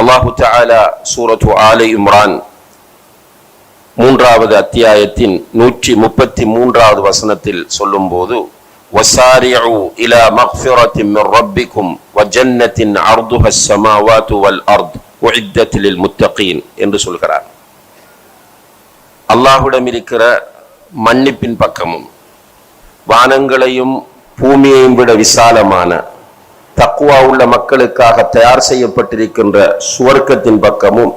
அல்லாஹு தஆலா சூரத்து ஆலை இம்ரான் மூன்றாவது அத்தியாயத்தின் நூற்றி முப்பத்தி மூன்றாவது வசனத்தில் சொல்லும்போது وسارعوا إلى مغفرة من ربكم وجنة عرضها السماوات والأرض أعدت للمتقين என்று சொல்கிறார் அல்லாஹ்விடம் இருக்கிற மன்னிப்பின் பக்கமும் வானங்களையும் பூமியையும் விட விசாலமான தக்குவா உள்ள மக்களுக்காக தயார் செய்யப்பட்டிருக்கின்ற சுவர்க்கத்தின் பக்கமும்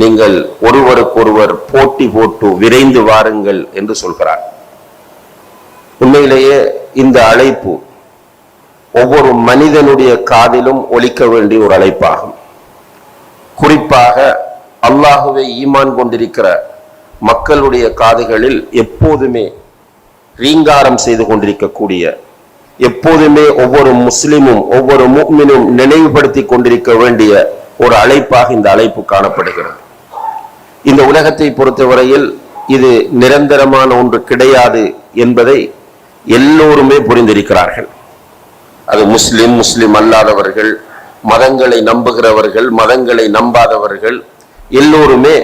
நீங்கள் ஒருவருக்கொருவர் போட்டி போட்டு விரைந்து வாருங்கள் என்று சொல்கிறார். உண்மையிலேயே இந்த அழைப்பு ஒவ்வொரு மனிதனுடைய காதிலும் ஒழிக்க வேண்டிய ஒரு அழைப்பாகும். குறிப்பாக அல்லாஹுவை ஈமான் கொண்டிருக்கிற மக்களுடைய காதுகளில் எப்போதுமே ரீங்காரம் செய்து கொண்டிருக்கக்கூடிய எப்போதுமே ஒவ்வொரு முஸ்லிமும் ஒவ்வொரு முக்மினும் நினைவுபடுத்தி கொண்டிருக்க வேண்டிய ஒரு அழைப்பாக இந்த அழைப்பு காணப்படுகிறது. இந்த உலகத்தை பொறுத்தவரையில் இது நிரந்தரமான ஒன்று கிடையாது என்பதை எல்லோருமே புரிந்திருக்கிறார்கள். அது முஸ்லிம் முஸ்லிம் அல்லாதவர்கள் மதங்களை நம்புகிறவர்கள் மதங்களை நம்பாதவர்கள் எல்லோருமே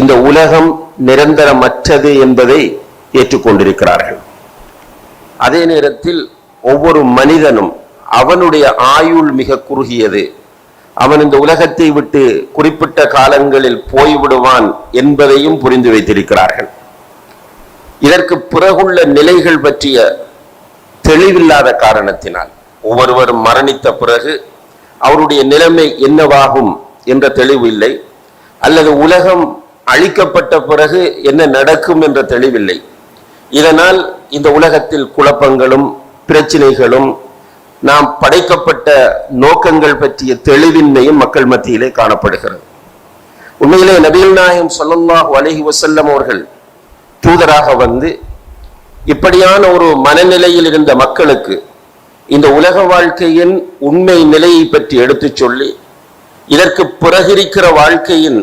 இந்த உலகம் நிரந்தரமற்றது என்பதை ஏற்றுக்கொண்டிருக்கிறார்கள். அதே நேரத்தில் ஒவ்வொரு மனிதனும் அவனுடைய ஆயுள் மிக குறுகியது. அவன் இந்த உலகத்தை விட்டு குறிப்பிட்ட காலங்களில் போய்விடுவான் என்பதையும் புரிந்து வைத்திருக்கிறார்கள். இதற்கு பிறகுள்ள நிலைகள் பற்றிய தெளிவில்லாத காரணத்தினால் ஒவ்வொருவரும் மரணித்த பிறகு அவருடைய நிலைமை என்னவாகும் என்ற தெளிவு இல்லை. அல்லது உலகம் அழிக்கப்பட்ட பிறகு என்ன நடக்கும் என்ற தெளிவில்லை. இதனால் இந்த உலகத்தில் குழப்பங்களும் பிரச்சனைகளும் நாம் படைக்கப்பட்ட நோக்கங்கள் பற்றிய தெளிவின்மையும் மக்கள் மத்தியிலே காணப்படுகிறது. உண்மையிலே நபிகள் நாயகம் ஸல்லல்லாஹு அலஹி வசல்லம் அவர்கள் தூதராக வந்து இப்படியான ஒரு மனநிலையில் இருந்த மக்களுக்கு இந்த உலக வாழ்க்கையின் உண்மை நிலையை பற்றி எடுத்துச் சொல்லி இதற்கு பிறகிருக்கிற வாழ்க்கையின்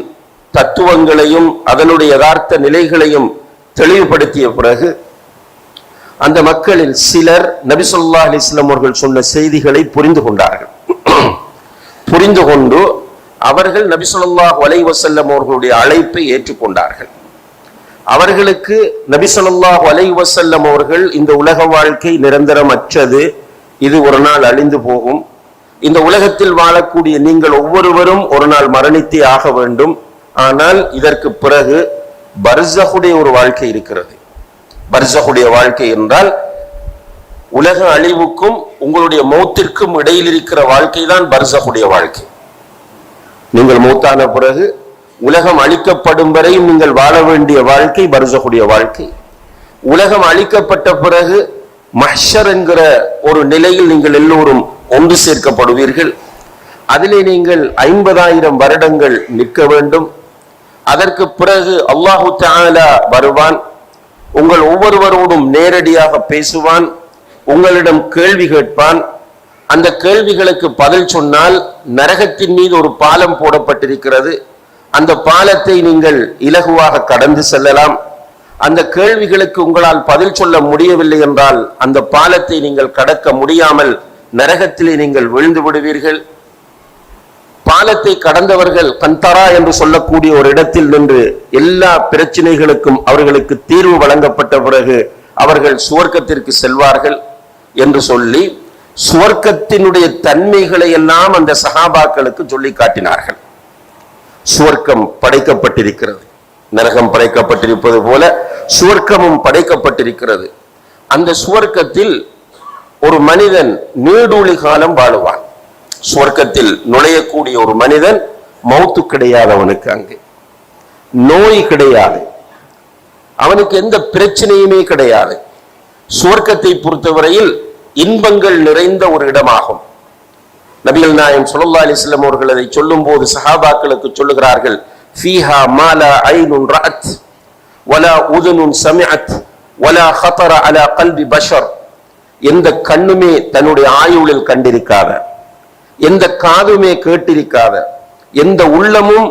தத்துவங்களையும் அதனுடைய யதார்த்த நிலைகளையும் தெளிவுபடுத்திய பிறகு அந்த மக்களில் சிலர் நபி ஸல்லல்லாஹு அவர்கள் சொன்ன செய்திகளை புரிந்து கொண்டார்கள். புரிந்து கொண்டு அவர்கள் நபி ஸல்லல்லாஹு அலைஹி அவர்களுடைய அழைப்பை ஏற்றுக்கொண்டார்கள். அவர்களுக்கு நபி ஸல்லல்லாஹு அலைஹி அவர்கள் இந்த உலக வாழ்க்கை நிரந்தரமற்றது இது ஒரு நாள் அழிந்து போகும். இந்த உலகத்தில் வாழக்கூடிய நீங்கள் ஒவ்வொருவரும் ஒரு நாள் மரணித்தே ஆக வேண்டும். ஆனால் இதற்கு பிறகு பர்சகுடைய ஒரு வாழ்க்கை இருக்கிறது. பர்சகுடைய வாழ்க்கை என்றால் உலக அழிவுக்கும் உங்களுடைய மௌத்திற்கும் இடையில் இருக்கிற வாழ்க்கை தான் பர்சகுடைய வாழ்க்கை. நீங்கள் மௌத்தான பிறகு உலகம் அழிக்கப்படும் வரையும் நீங்கள் வாழ வேண்டிய வாழ்க்கை பர்சகுடைய வாழ்க்கை. உலகம் அழிக்கப்பட்ட பிறகு மஹ்ஷர் என்கிற ஒரு நிலையில் நீங்கள் எல்லோரும் ஒன்று சேர்க்கப்படுவீர்கள். அதிலே நீங்கள் ஐம்பதாயிரம் வருடங்கள் நிற்க வேண்டும். அதற்கு பிறகு அல்லாஹு தாலா வருவான். உங்கள் ஒவ்வொருவரோடும் நேரடியாக பேசுவான் உங்களிடம் கேள்வி கேட்பான். அந்த கேள்விகளுக்கு பதில் சொன்னால் நரகத்தின் மீது ஒரு பாலம் போடப்பட்டிருக்கிறது. அந்த பாலத்தை நீங்கள் இலகுவாக கடந்து செல்லலாம். அந்த கேள்விகளுக்கு உங்களால் பதில் சொல்ல முடியவில்லை என்றால் அந்த பாலத்தை நீங்கள் கடக்க முடியாமல் நரகத்திலே நீங்கள் விழுந்து விடுவீர்கள். பாலத்தை கடந்தவர்கள் கந்தரா என்று சொல்லக்கூடிய ஒரு இடத்தில் நின்று எல்லா பிரச்சனைகளுக்கும் அவர்களுக்கு தீர்வு வழங்கப்பட்ட பிறகு அவர்கள் சுவர்க்கத்திற்கு செல்வார்கள் என்று சொல்லி சுவர்க்கத்தினுடைய தன்மைகளை எல்லாம் அந்த சகாபாக்களுக்கு சொல்லி காட்டினார்கள். சுவர்க்கம் படைக்கப்பட்டிருக்கிறது. நரகம் படைக்கப்பட்டிருப்பது போல சுவர்க்கமும் படைக்கப்பட்டிருக்கிறது. அந்த சுவர்க்கத்தில் ஒரு மனிதன் நீடூழி காலம் வாழுவான். சொர்க்கத்தில் நுழையக்கூடிய ஒரு மனிதன் மௌத்து கிடையாது அவனுக்கு அங்கு. நோய் கிடையாது. அவனுக்கு எந்த பிரச்சனையுமே கிடையாது. சுவர்க்கத்தை பொறுத்தவரையில் இன்பங்கள் நிறைந்த ஒரு இடமாகும். நபிகள் நாயம் சுல்லா அலிஸ்லம் அவர்கள் அதை சொல்லும் போது சஹாபாக்களுக்கு சொல்லுகிறார்கள் ஃபீஹா மாலா ஐனுன் ரத் வலா உதனுன் சமியத் வலா ஹத்தர அலா கல்வி பஷர். எந்த கண்ணுமே தன்னுடைய ஆயுளில் கண்டிருக்காத. எந்த காதுமே கேட்டிருக்காத எந்த உள்ளமும்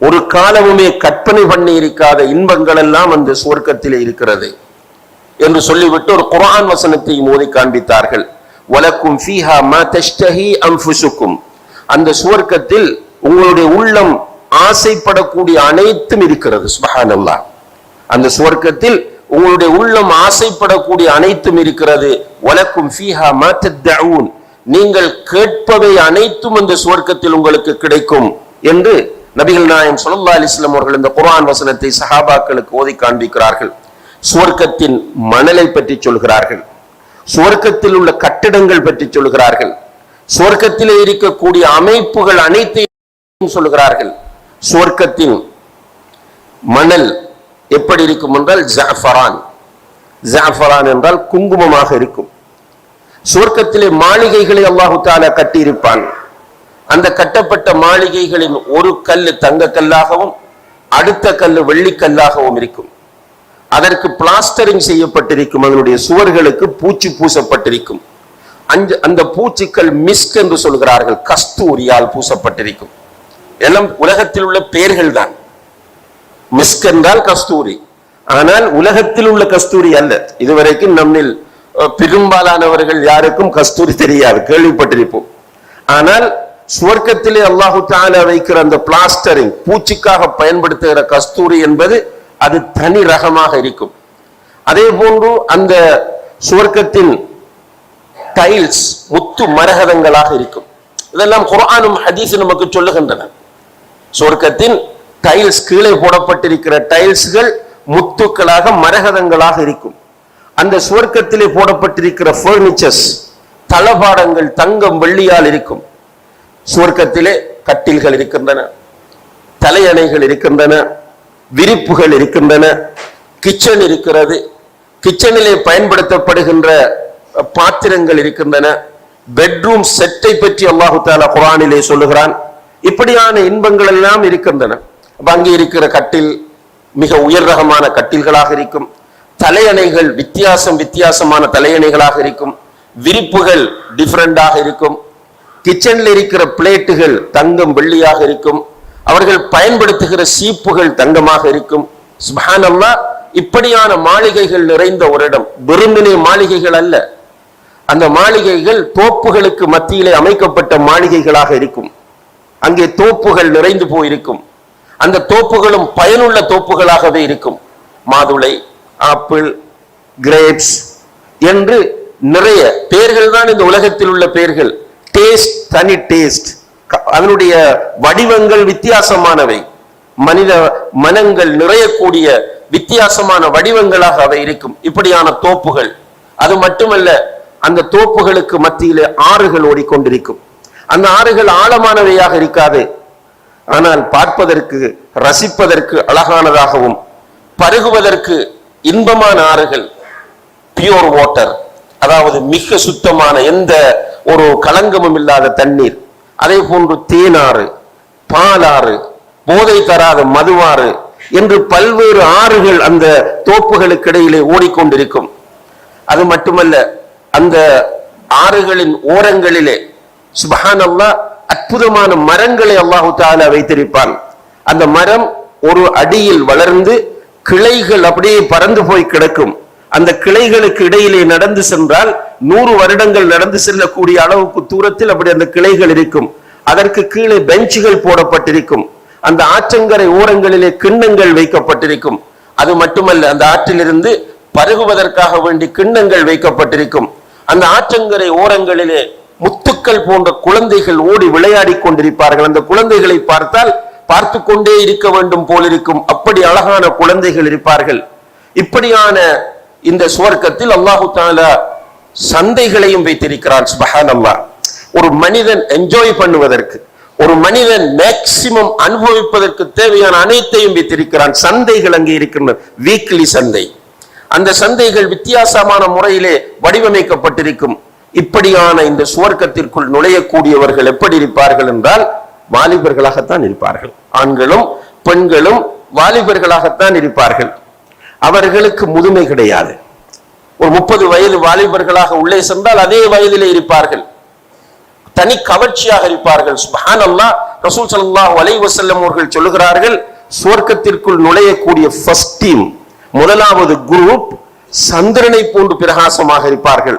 ஒரு காலமுமே கற்பனை பண்ணி இருக்காத இன்பங்கள் எல்லாம் அந்த சுவர்க்கத்திலே இருக்கிறது என்று சொல்லிவிட்டு ஒரு குரான் வசனத்தை மோதி காண்பித்தார்கள். வலக்கும் ஃபீஹா மா தஷ்டஹி அம்ஃபுசுக்கும் அந்த சுவர்க்கத்தில் உங்களுடைய உள்ளம் ஆசைப்படக்கூடிய அனைத்தும் இருக்கிறது சுபஹானல்லாஹ். அந்த சுவர்க்கத்தில் உங்களுடைய உள்ளம் ஆசைப்படக்கூடிய அனைத்தும் இருக்கிறது. வலக்கும் ஃபீஹா மா தத்தஊன். நீங்கள் கேட்பவை அனைத்தும் அந்த சுவர்க்கத்தில் உங்களுக்கு கிடைக்கும் என்று நபிகள் நாயம் ஸல்லல்லாஹு அலிஸ்லாம் அவர்கள் இந்த குரான் வசனத்தை சஹாபாக்களுக்கு ஓதி காண்பிக்கிறார்கள். சுவர்க்கத்தின் மணலை பற்றி சொல்கிறார்கள். சுவர்க்கத்தில் உள்ள கட்டிடங்கள் பற்றி சொல்கிறார்கள். சுவர்க்கத்திலே இருக்கக்கூடிய அமைப்புகள் அனைத்தையும் சொல்கிறார்கள். சுவர்க்கத்தின் மணல் எப்படி இருக்கும் என்றால் ஜாஃபரான். ஜாஃபரான் என்றால் குங்குமமாக இருக்கும். சுவர்க்கத்திலே மாளிகைகளை அல்லாஹு தாலா கட்டியிருப்பான். அந்த கட்டப்பட்ட மாளிகைகளின் ஒரு கல் தங்க கல்லாகவும் அடுத்த கல் வெள்ளிக்கல்லாகவும் இருக்கும். அதற்கு பிளாஸ்டரிங் செய்யப்பட்டிருக்கும். அதனுடைய சுவர்களுக்கு பூச்சி பூசப்பட்டிருக்கும். அஞ்சு அந்த பூச்சிக்கள் மிஸ்க் என்று சொல்கிறார்கள். கஸ்தூரியால் பூசப்பட்டிருக்கும். எல்லாம் உலகத்தில் உள்ள பெயர்கள் தான். மிஸ்க் என்றால் கஸ்தூரி. ஆனால் உலகத்தில் உள்ள கஸ்தூரி அல்ல. இதுவரைக்கும் நம்மில் பெரும்பாலானவர்கள் யாருக்கும் கஸ்தூரி தெரியாது கேள்விப்பட்டிருப்போம். ஆனால் சுவர்க்கத்திலே அல்லாஹு தாலா வைக்கிற அந்த பிளாஸ்டரிங் பூச்சிக்காக பயன்படுத்துகிற கஸ்தூரி என்பது அது தனி ரகமாக இருக்கும். அதே போன்று அந்த சுவர்க்கத்தின் டைல்ஸ் முத்து மரகதங்களாக இருக்கும். இதெல்லாம் குரானும் ஹதீஸும் நமக்கு சொல்லுகின்றன. சொர்க்கத்தின் டைல்ஸ் கீழே போடப்பட்டிருக்கிற டைல்ஸ்கள் முத்துக்களாக மரகதங்களாக இருக்கும். அந்த சுவர்க்கத்திலே போடப்பட்டிருக்கிற ஃபர்னிச்சர்ஸ் தளபாடங்கள் தங்கம் வெள்ளியால் இருக்கும். சுவர்க்கத்திலே கட்டில்கள் இருக்கின்றன தலையணைகள் இருக்கின்றன விரிப்புகள் இருக்கின்றன கிச்சன் இருக்கிறது. கிச்சனிலே பயன்படுத்தப்படுகின்ற பாத்திரங்கள் இருக்கின்றன. பெட்ரூம் செட்டை பற்றி அல்லாஹு தாலா குரானிலே சொல்லுகிறான். இப்படியான இன்பங்கள் எல்லாம் இருக்கின்றன. அப்ப அங்கே இருக்கிற கட்டில் மிக உயர் ரகமான கட்டில்களாக இருக்கும். தலையணைகள் வித்தியாசம் வித்தியாசமான தலையணைகளாக இருக்கும். விரிப்புகள் டிஃப்ரெண்டாக இருக்கும். கிச்சனில் இருக்கிற பிளேட்டுகள் தங்கம் வெள்ளியாக இருக்கும். அவர்கள் பயன்படுத்துகிற சீப்புகள் தங்கமாக இருக்கும். சுப்ஹானல்லாஹ் இப்படியான மாளிகைகள் நிறைந்த ஒரு இடம் வெறுமனே மாளிகைகள் அல்ல. அந்த மாளிகைகள் தோப்புகளுக்கு மத்தியிலே அமைக்கப்பட்ட மாளிகைகளாக இருக்கும். அங்கே தோப்புகள் நிறைந்து போயிருக்கும். அந்த தோப்புகளும் பயனுள்ள தோப்புகளாகவே இருக்கும். மாதுளை ஆப்பிள் கிரேப்ஸ் என்று நிறைய பெயர்கள் தான் இந்த உலகத்தில் உள்ள பெயர்கள் டேஸ்ட் தனி டேஸ்ட் அதனுடைய வடிவங்கள் வித்தியாசமானவை. மனித மனங்கள் நிறையக்கூடிய வித்தியாசமான வடிவங்களாக அவை இருக்கும். இப்படியான தோப்புகள். அது மட்டுமல்ல அந்த தோப்புகளுக்கு மத்தியிலே ஆறுகள் ஓடிக்கொண்டிருக்கும். அந்த ஆறுகள் ஆழமானவையாக இருக்காது. ஆனால் பார்ப்பதற்கு ரசிப்பதற்கு அழகானதாகவும் பருகுவதற்கு இன்பமான ஆறுகள் பியூர் வாட்டர் அதாவது மிக சுத்தமான எந்த ஒரு களங்கமும் இல்லாத தண்ணீர். அதே போன்று தேனாறு பாலாறு போதை தராத மதுவாறு என்று பல்வேறு ஆறுகள் அந்த தோப்புகளுக்கு இடையிலே ஓடிக்கொண்டிருக்கும். அது மட்டுமல்ல அந்த ஆறுகளின் ஓரங்களிலே சுபஹானல்லாஹ் அற்புதமான மரங்களை அல்லாஹு தாலா வைத்திருப்பான். அந்த மரம் ஒரு அடியில் வளர்ந்து கிளைகள் அப்படியே பறந்து போய் கிடக்கும். அந்த கிளைகளுக்கு இடையிலே நடந்து சென்றால் நூறு வருடங்கள் நடந்து செல்லக்கூடிய அளவுக்கு தூரத்தில் அப்படி அந்த கிளைகள் இருக்கும். அதற்கு கீழே பெஞ்சுகள் போடப்பட்டிருக்கும். அந்த ஆற்றங்கரை ஓரங்களிலே கிண்ணங்கள் வைக்கப்பட்டிருக்கும். அது மட்டுமல்ல அந்த ஆற்றிலிருந்து பருகுவதற்காக வேண்டி கிண்ணங்கள் வைக்கப்பட்டிருக்கும். அந்த ஆற்றங்கரை ஓரங்களிலே முத்துக்கள் போன்ற குழந்தைகள் ஓடி விளையாடி கொண்டிருப்பார்கள். அந்த குழந்தைகளை பார்த்தால் பார்த்து கொண்டே இருக்க வேண்டும் போலிருக்கும். இப்படி அழகான குழந்தைகள் இருப்பார்கள். இப்படியான இந்த சுவர்க்கத்தில் அல்லாஹு தாலா சந்தைகளையும் வைத்திருக்கிறான் சுபஹானல்லாஹ் ஒரு மனிதன் என்ஜாய் பண்ணுவதற்கு ஒரு மனிதன் மேக்சிமம் அனுபவிப்பதற்கு தேவையான அனைத்தையும் வைத்திருக்கிறான். சந்தைகள் அங்கே இருக்கின்றன. வீக்லி சந்தை. அந்த சந்தைகள் வித்தியாசமான முறையிலே வடிவமைக்கப்பட்டிருக்கும். இப்படியான இந்த சுவர்க்கத்திற்குள் நுழையக்கூடியவர்கள் எப்படி இருப்பார்கள் என்றால் வாலிபர்களாகத்தான் இருப்பார்கள். ஆண்களும் பெண்களும் வாலிபர்களாகத்தான் இருப்பார்கள். அவர்களுக்கு முதுமை கிடையாது. ஒரு முப்பது வயது வாலிபர்களாக உள்ளே சென்றால் அதே வயதிலே இருப்பார்கள். தனி கவர்ச்சியாக இருப்பார்கள். சுபான் அல்லா ரசூல் சல்லா அலைஹி வசல்லம் அவர்கள் சொல்லுகிறார்கள் சுவர்க்கத்திற்குள் நுழையக்கூடிய ஃபர்ஸ்ட் டீம் முதலாவது குரூப் சந்திரனை போன்று பிரகாசமாக இருப்பார்கள்.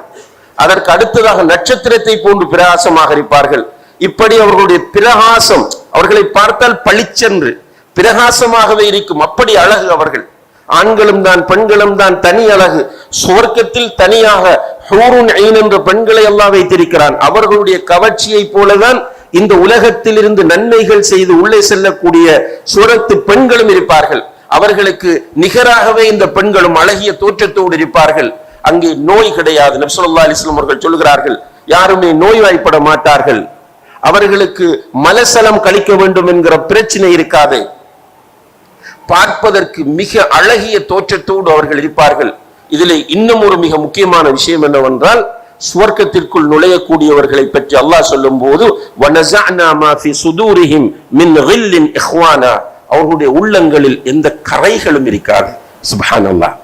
அதற்கு அடுத்ததாக நட்சத்திரத்தை போன்று பிரகாசமாக இருப்பார்கள். இப்படி அவர்களுடைய பிரகாசம் அவர்களை பார்த்தால் பளிச்சென்று பிரகாசமாகவே இருக்கும். அப்படி அழகு அவர்கள். ஆண்களும் தான் பெண்களும் தான் தனி அழகு. சுவர்க்கத்தில் தனியாக ஹூருன் ஐன் என்ற பெண்களை எல்லாம் வைத்திருக்கிறான். அவர்களுடைய கவர்ச்சியை போலதான் இந்த உலகத்தில் இருந்து நன்மைகள் செய்து உள்ளே செல்லக்கூடிய சுரத்து பெண்களும் இருப்பார்கள். அவர்களுக்கு நிகராகவே இந்த பெண்களும் அழகிய தோற்றத்தோடு இருப்பார்கள். அங்கே நோய் கிடையாது. நப்சுல்லா அலிஸ்லாம் அவர்கள் சொல்கிறார்கள் யாருமே நோய்வாய்ப்பட மாட்டார்கள். அவர்களுக்கு மலசலம் கழிக்க வேண்டும் என்கிற பிரச்சனை இருக்காது. பார்ப்பதற்கு மிக அழகிய தோற்றத்தோடு அவர்கள் இருப்பார்கள். இதில் இன்னும் ஒரு மிக முக்கியமான விஷயம் என்னவென்றால் சுவர்க்கத்திற்குள் நுழையக்கூடியவர்களை பற்றி அல்லாஹ் சொல்லும் போது அவர்களுடைய உள்ளங்களில் எந்த கரைகளும் இருக்காது. சுபான் அல்லாஹ்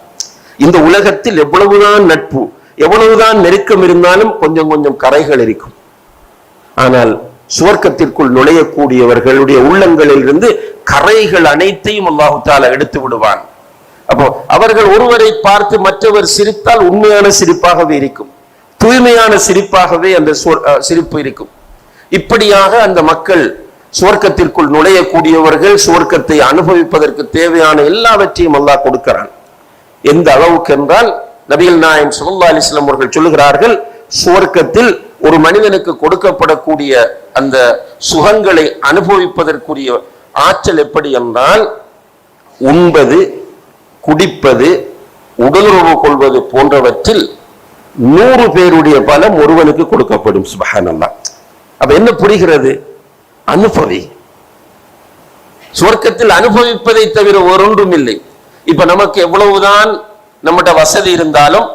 இந்த உலகத்தில் எவ்வளவுதான் நட்பு எவ்வளவுதான் நெருக்கம் இருந்தாலும் கொஞ்சம் கொஞ்சம் கரைகள் இருக்கும். ஆனால் சுவர்க்கத்திற்குள் நுழையக்கூடியவர்களுடைய உள்ளங்களில் இருந்து கரைகள் அனைத்தையும் அல்லாஹு தாலா எடுத்து விடுவான். அப்போ அவர்கள் ஒருவரை பார்த்து மற்றவர் சிரித்தால் உண்மையான சிரிப்பாகவே இருக்கும். தூய்மையான சிரிப்பாகவே அந்த சிரிப்பு இருக்கும். இப்படியாக அந்த மக்கள் சுவர்க்கத்திற்குள் நுழையக்கூடியவர்கள் சுவர்க்கத்தை அனுபவிப்பதற்கு தேவையான எல்லாவற்றையும் அல்லாஹ் கொடுக்கிறான். எந்த அளவுக்கு என்றால் நபிகள் நாயன் சுல்லா அலிஸ்லாம் அவர்கள் சொல்லுகிறார்கள் சுவர்க்கத்தில் ஒரு மனிதனுக்கு கொடுக்கப்படக்கூடிய அந்த சுகங்களை அனுபவிப்பதற்குரிய ஆற்றல் எப்படி என்றால் உண்பது குடிப்பது உடலுறவு கொள்வது போன்றவற்றில் நூறு பேருடைய பலம் ஒருவனுக்கு கொடுக்கப்படும் சுபஹான் அப்ப என்ன புரிகிறது? அனுபவி. சுவர்க்கத்தில் அனுபவிப்பதை தவிர ஒன்றும் இல்லை இப்ப நமக்கு எவ்வளவுதான் நம்மகிட்ட வசதி இருந்தாலும்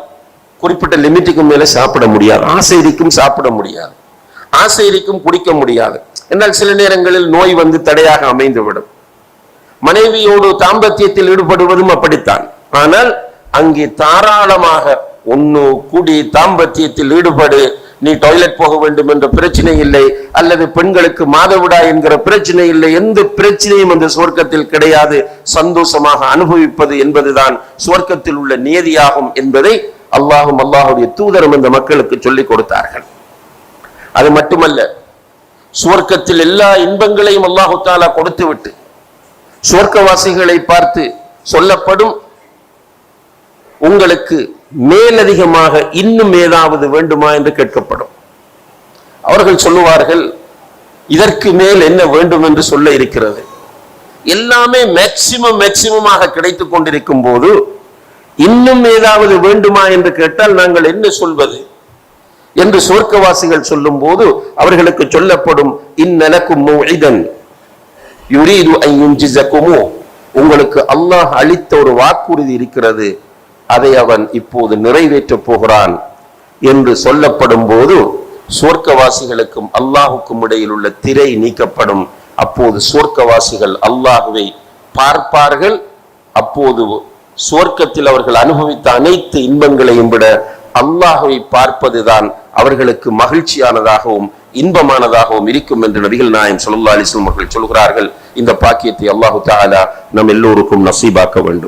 குறிப்பிட்ட லிமிட்டுக்கு மேல சாப்பிட முடியாது. ஆசை இருக்கும் சாப்பிட முடியாது. ஆசை குடிக்க முடியாது. என்றால் சில நேரங்களில் நோய் வந்து தடையாக அமைந்துவிடும். மனைவியோடு தாம்பத்தியத்தில் ஈடுபடுவதும் அப்படித்தான். ஆனால் அங்கே தாராளமாக ஒன்னு கூடி தாம்பத்தியத்தில் ஈடுபடு நீ டாய்லெட் போக வேண்டும் என்ற பிரச்சனை இல்லை அல்லது பெண்களுக்கு மாதவிடா என்கிற பிரச்சனை இல்லை எந்த பிரச்சனையும் அந்த சுவர்க்கத்தில் கிடையாது. சந்தோஷமாக அனுபவிப்பது என்பதுதான் சுவர்க்கத்தில் உள்ள நியதியாகும் என்பதை அல்லாஹும் அல்லாஹுடைய தூதரும் இந்த மக்களுக்கு சொல்லிக் கொடுத்தார்கள். அது மட்டுமல்ல சுவர்க்கத்தில் எல்லா இன்பங்களையும் அல்லாஹு தாலா கொடுத்து விட்டு சுவர்க்கவாசிகளை பார்த்து சொல்லப்படும் உங்களுக்கு மேலதிகமாக இன்னும் ஏதாவது வேண்டுமா என்று கேட்கப்படும். அவர்கள் சொல்லுவார்கள் இதற்கு மேல் என்ன வேண்டும் என்று சொல்ல இருக்கிறது. எல்லாமே மேக்சிமம் மேக்சிமமாக கிடைத்துக் கொண்டிருக்கும் போது இன்னும் ஏதாவது வேண்டுமா என்று கேட்டால் நாங்கள் என்ன சொல்வது? என்று சொர்க்கவாசிகள் சொல்லும் போது அவர்களுக்கு சொல்லப்படும் இந்நலக்கும் உங்களுக்கு அல்லாஹ் அளித்த ஒரு வாக்குறுதி இருக்கிறது. அதை அவன் இப்போது நிறைவேற்றப் போகிறான் என்று சொல்லப்படும் போது சுவர்க்கவாசிகளுக்கும் அல்லாஹுக்கும் இடையில் உள்ள திரை நீக்கப்படும். அப்போது சுவர்க்கவாசிகள் அல்லாஹுவை பார்ப்பார்கள். அப்போது சுவர்க்கத்தில் அவர்கள் அனுபவித்த அனைத்து இன்பங்களையும் விட அல்லாஹுவை பார்ப்பதுதான் அவர்களுக்கு மகிழ்ச்சியானதாகவும் இன்பமானதாகவும் இருக்கும் என்று நபிகள் நாயம் சொல்லா அலிஸ்லம் அவர்கள் சொல்கிறார்கள். இந்த பாக்கியத்தை அல்லாஹு தாலா நம் எல்லோருக்கும் நசீபாக்க வேண்டும்.